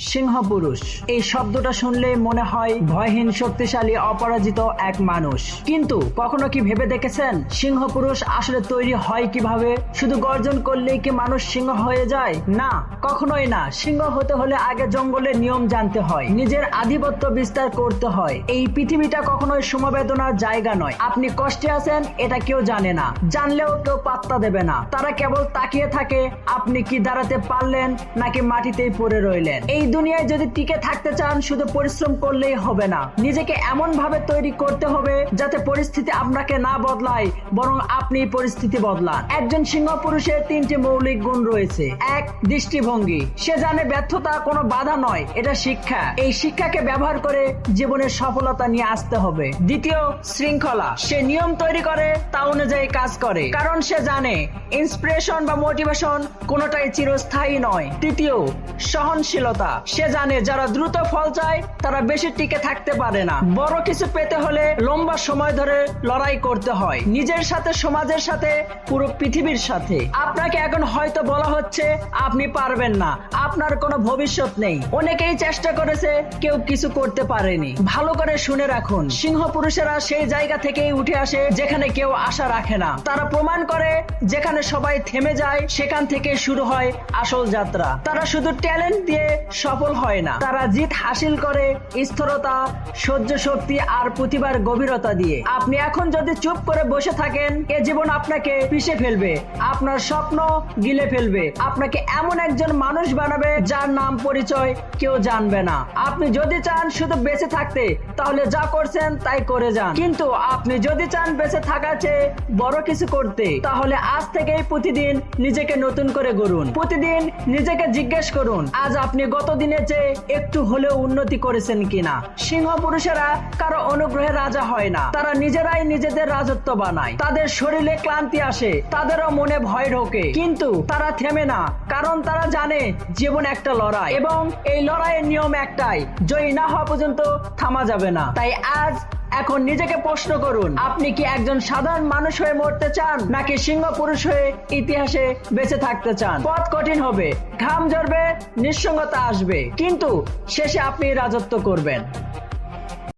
সিংহ পুরুষ এই শব্দটা শুনলে মনে হয় ভয়হীন, শক্তিশালী, অপরাজিত এক মানুষ। কিন্তু কখনো কি ভেবে দেখেছেন? সিংহ পুরুষ আসলে তৈরি হয় কীভাবে? শুধু গর্জন করলেই কি মানুষ সিংহ হয়ে যায়? না, কখনোই না। সিংহ হতে হলে আগে জঙ্গলের নিয়ম জানতে হয়। নিজের আধিপত্য বিস্তার করতে হয়। এই পৃথিবীটা কখনোই সমবেদনার জায়গা নয়। আপনি কষ্টে আছেন, এটা কেউ জানে না। জানলেও কেউ পাত্তা দেবে না। তারা কেবল তাকিয়ে থাকে, আপনি কি দাঁড়াতে পারলেন, নাকি মাটিতেই পড়ে রইলেন? এই দুনিয়ায় যদি টিকে থাকতে চান, শুধু পরিশ্রম করলেই হবে না। নিজেকে এমন ভাবে তৈরি করতে হবে যাতে পরিস্থিতি আপনাকে না বদলায়, বরং আপনি পরিস্থিতি বদলান। একজন সিংহ পুরুষের তিনটি মৌলিক গুণ রয়েছে। এক, দৃষ্টিভঙ্গি। সে জানে ব্যর্থতা কোনো বাধা নয়, এটা শিক্ষা। এই শিক্ষাকে ব্যবহার করে জীবনের সফলতা নিয়ে আসতে হবে। দ্বিতীয়, শৃঙ্খলা। সে নিয়ম তৈরি করে, তা অনুযায়ী কাজ করে। কারণ সে জানে ইন্সপিরেশন বা মোটিভেশন কোনোটাই চিরস্থায়ী নয়। তৃতীয়, সহনশীলতা। সে জানে যারা দ্রুত ফল চায়, তারা বেশি টিকে থাকতে পারে না। বড় কিছু পেতে হলে লম্বা সময় ধরে লড়াই করতে হয়। নিজের সাথে, সমাজের সাথে, পুরো পৃথিবীর সাথে। আপনাকে এখন হয়তো বলা হচ্ছে, আপনি পারবেন না। আপনার কোনো ভবিষ্যৎ নেই। অনেকেই চেষ্টা করেছে, কেউ কিছু করতে পারেনি। ভালো করে শুনে রাখুন সিংহ পুরুষেরা সেই জায়গা থেকেই উঠে আসে, যেখানে কেউ আশা রাখে না। তারা প্রমাণ করে, যেখানে সবাই থেমে যায়, সেখান থেকে শুরু হয় আসল যাত্রা। তারা শুধু ট্যালেন্ট দিয়ে সফল হয় না। তারা জিত হাসিল করে স্থিরতা সহ্য শক্তি আর প্রতিভার গভীরতা দিয়ে। আপনি এখন যদি চুপ করে বসে থাকেন, এ জীবন আপনাকে পিষে ফেলবে, আপনার স্বপ্ন গিলে ফেলবে। আপনাকে এমন একজন মানুষ বানাবে যার নাম পরিচয় কেউ জানবে না। আপনি যদি চান শুধু বেঁচে থাকতে, তাহলে যা করছেন তাই করে যান। কিন্তু আপনি যদি চান বেঁচে থাকার চেয়ে বড় কিছু করতে, তাহলে আজ থেকেই প্রতিদিন নিজেকে নতুন করে গড়ুন। প্রতিদিন নিজেকে জিজ্ঞেস করুন, আজ আপনি গত দিনের চেয়ে একটু হলেও উন্নতি করেছেন কিনা? সিংহ পুরুষেরা কারও অনুগ্রহে রাজা হয় না। তারা নিজেরাই নিজেদের রাজত্ব বানায়। তাদের শরীরে ক্লান্তি আসে, তাদেরও মনে ভয় ঢোকে। কিন্তু তারা থেমে না, কারণ তারা জানে জীবন একটা লড়াই। এবং এই লড়াইয়ের নিয়ম একটাই, জয়ী না হওয়া পর্যন্ত থামা যাবে না। তাই আজ এখন নিজেকে প্রশ্ন করুন, আপনি কি একজন সাধারণ মানুষ হয়ে মরতে চান, নাকি সিংহ পুরুষ হয়ে ইতিহাসে বেঁচে থাকতে চান? পথ কঠিন হবে, ঘাম ঝরবে, নিঃসঙ্গতা আসবে, কিন্তু শেষে আপনি রাজত্ব করবেন।